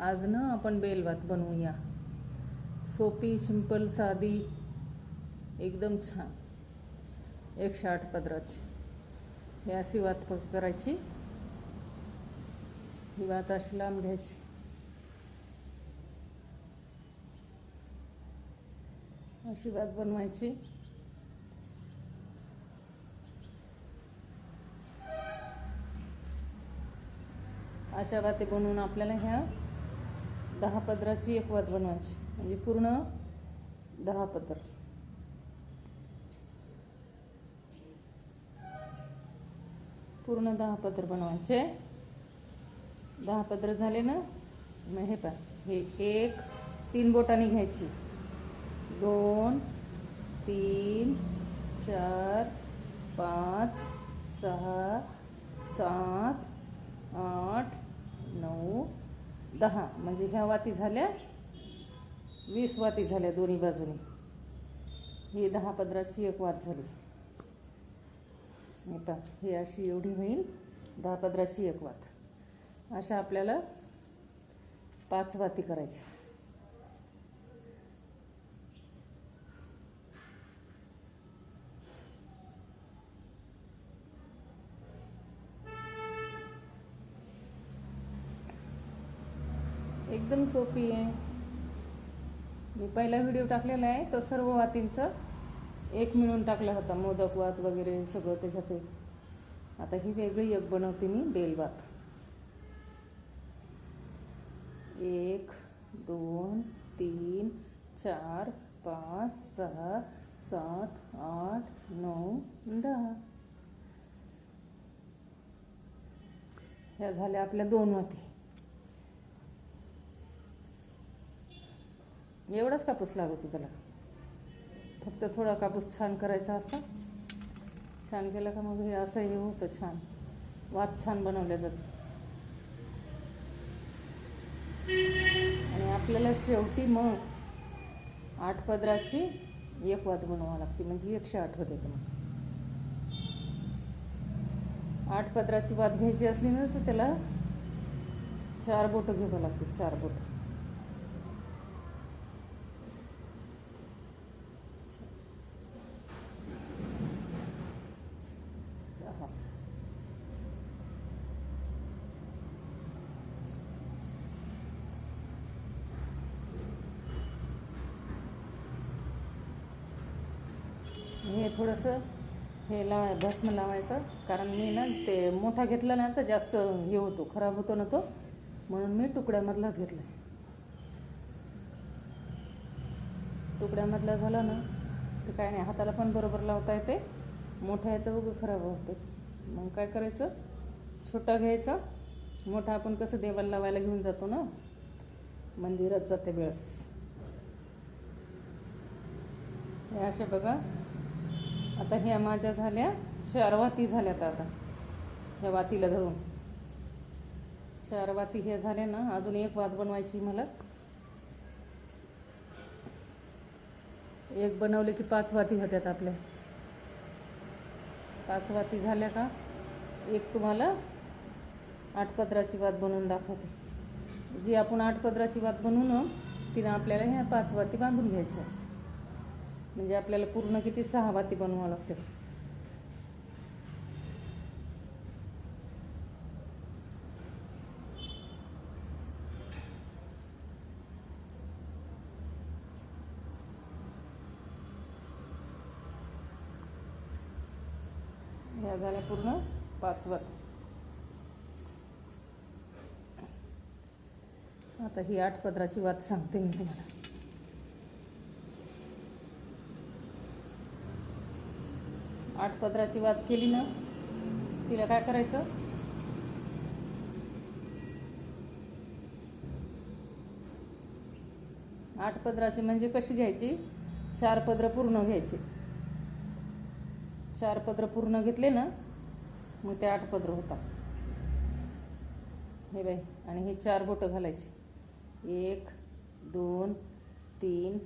आज ना आपण बेलवात बनवूया. सोपी सिंपल साधी एकदम छान. एकशे आठ पदराची. हे अशी वात प- करायची. ही वात अशी लांब घ्यायची. अशी वात बनवायची. अशा वाती बनवून आपल्याला ह्या दहा पदराची एक वात बनवायची. म्हणजे पूर्ण दहा पदर. पूर्ण दहा पदर बनवायचे. दहा पदर झाले ना? मग हे पा हे एक तीन बोटाने घ्यायची. दोन तीन चार पाच सहा सात आठ नऊ दहा. म्हणजे ह्या वाती झाल्या वीस वाती झाल्या दोन्ही बाजूनी. ही दहा पदराची एक वात झाली. आता ही अशी एवढी होईल दहा पदराची एक वात. अशा आपल्याला पाच वाती करायच्या. एकदम सोपी आहे. मी पहिला व्हिडिओ टाकलेला आहे तो सर्व वातींचं एक मिळून टाकला होता मोदक वात वगैरे सगळं त्याच्यात एक. आता ही वेगळी एक बनवते मी बेलवात एक दोन तीन चार पाच सहा सात आठ नऊ दहा. ह्या झाल्या आपल्या दोन वाती. एवढाच कापूस लागतो त्याला. फक्त थोडा कापूस छान करायचा असा. छान केला का मग हे असं हे होतं छान. वात छान बनवल्या जाते. आणि आपल्याला शेवटी मग आठ पदराची एक वात बनवावं लागते. म्हणजे एकशे आठ होते मग. आठ पदराची वात घ्यायची असली ना तर त्याला चार बोटं घ्यावं लागतील चार बोटं दहा हे थोडंसं हे लावाय भस्म लावायचं. कारण मी ना ते मोठा घेतला ना तर जास्त हे होतो खराब होतो ना तो. म्हणून मी तुकड्यामधलाच घेतला तुकड्यामधला झाला ना तर काय नाही हाताला पण बरोबर लावता येते. मोठा याचं उगं खराब होते मग काय करायचं? छोटा घ्यायचा. मोठा आपण कसं देवाला लावायला घेऊन जातो ना? मंदिरात जाते वेळेस. हे असे बघा. आता ह्या माझ्या झाल्या चार वाती झाल्यात आता. ह्या वातीला धरून. चार वाती हे झाले ना अजून एक वात बनवायची मला. एक बनवले की पाच वाती होत्यात आपल्या. पाच वाती झाल्या का एक तुम्हाला आठ पदराची वात बनवून दाखवते. जी आपण आठ पदराची वात बनवू ना तिनं आपल्याला ह्या पाच वाती बांधून घ्यायच्या. म्हणजे आपल्याला पूर्ण किती सहा वाती बनवावं लागते. ह्या झाल्या पूर्ण पाच वाती. आता ही आठ पदराची वात सांगते मी तुम्हाला. आठ पदराची वाद केली ना तिला काय करायचं? आठ पदराची म्हणजे कशी घ्यायची? चार पदर पूर्ण घ्यायची. चार पदर पूर्ण घेतले ना मग ते आठ पदर होतात. हे बाई आणि हे चार बोटं घालायची. एक दोन तीन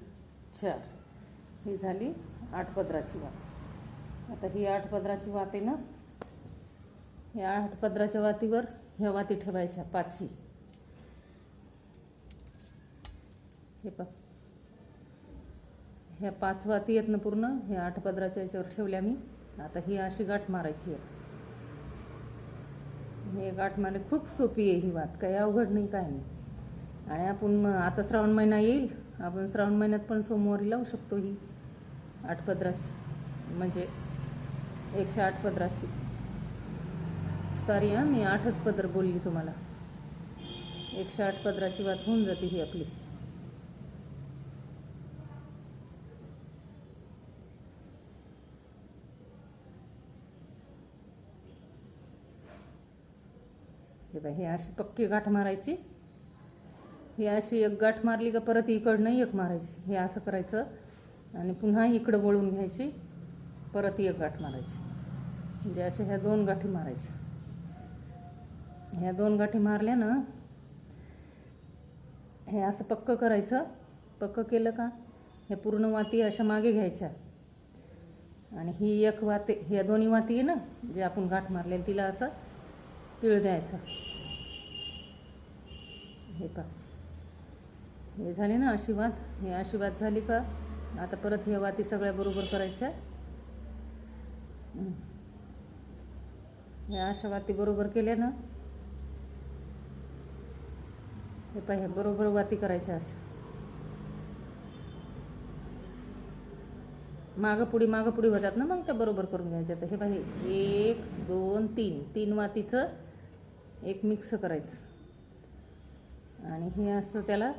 चार. ही झाली आठ पदराची वाट आता ही आठ पदराची वाती ना? या आठ पदराच्या वातीवर ह्या वाती ठेवायच्या पाचशी हे पा ह्या पाच वाती आहेत ना पूर्ण हे आठ पदराच्या याच्यावर ठेवल्या मी. आता ही अशी गाठ मारायची आहे. हे गाठ मारणे खूप सोपी आहे ही वात काही अवघड नाही काय नाही. आणि आपण मग आता श्रावण महिना येईल आपण श्रावण महिन्यात पण सोमवारी लावू शकतो ही आठ पदराची. म्हणजे एकशे आठ पदराची. सॉरी हां मी आठच पदर बोलली तुम्हाला. एकशे आठ पदराची वात होऊन जाते ही आपली. हे बाय हे अशी पक्की गाठ मारायची. ही अशी एक गाठ मारली का परत इकडनं एक मारायची. हे असं करायचं आणि पुन्हा इकडं वळून घ्यायची. परत एक गाठ मारायची. म्हणजे अशा ह्या दोन गाठी मारायच्या. ह्या दोन गाठी मारल्या ना हे असं पक्क करायचं. पक्क केलं का हे पूर्ण वाती अशा मागे घ्यायच्या. आणि ही एक वाती ह्या दोन्ही वाती आहे ना जे आपण गाठ मारलेली तिला असं पिळ द्यायचं. हे पा हे झाले ना आशीर्वाद? हे आशीर्वाद झाली का? आता परत हे वाती सगळ्या बरोबर करायच्या. हं. ह्या अशा वाती बरोबर केल्या ना? हे पाहिजे बरोबर वाती करायच्या अशा मागं पुढी मागं पुढी होतात ना मग त्या बरोबर करून घ्यायच्या. तर हे पाहिजे एक दोन तीन. तीन वातीचं एक मिक्स करायचं. आणि हे असं त्याला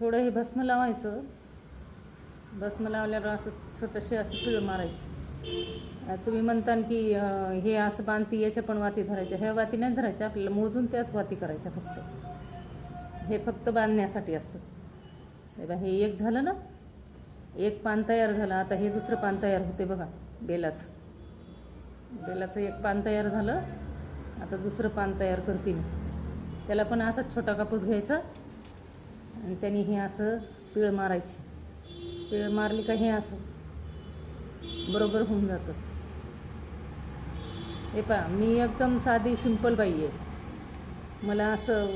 थोडं हे भस्म लावायचं. भस्म लावल्यावर असं छोटंसे असं पिळ मारायची. तुम्ही म्हणता की हे असं बांधती याच्या पण वाती धरायच्या. ह्या वाती नाही धरायच्या आपल्याला मोजून त्याच वाती करायच्या फक्त. हे फक्त बांधण्यासाठी असतं. बा हे एक झालं ना? एक पान तयार झालं. आता हे दुसरं पान तयार होते बघा बेलाचं. बेलाचं एक पान तयार झालं. आता दुसरं पान तयार करते मी. त्याला पण असाच छोटा कापूस घ्यायचा. आणि त्याने हे असं पिळ मारायची. पिळ मारली का हे असं. बरोबर होऊन जातं. हे पहा मी एकदम साधी सिंपल बाई आहे. मला असं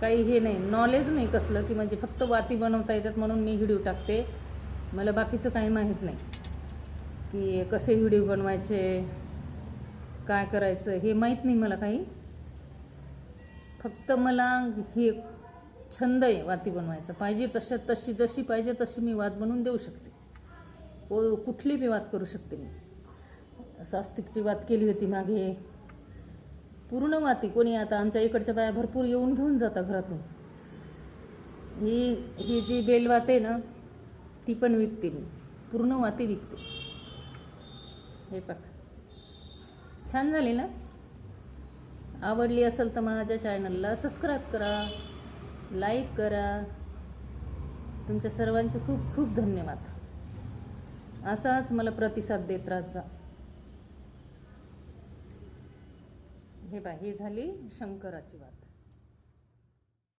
काही हे नाही नॉलेज नाही कसलं की म्हणजे फक्त वाती बनवता येतात म्हणून मी व्हिडिओ टाकते. मला बाकीचं काही माहीत नाही की कसे व्हिडिओ बनवायचे काय करायचं हे माहीत नाही मला काही. फक्त मला हे छंद आहे वाती बनवायचा. पाहिजे तशा तशी जशी पाहिजे तशी मी वात बनवून देऊ शकते. व कुठली मी वात करू शकते मी. सास्तिकची वात केली होती मागे. पूर्ण माती. कोणी आता आमच्या इकडच्या बाया भरपूर येऊन घेऊन जातात घरातून. ही ही जी बेलवात आहे ना ती पण विकते मी. पूर्ण वाती विकते. हे बघ छान झाली ना? आवडली असेल तर माझ्या चॅनलला सबस्क्राईब करा. लाईक करा. तुमच्या सर्वांचे खूप खूप धन्यवाद. असाच मला प्रतिसाद देत राहायचा. हे बा ही झाली शंकराची वात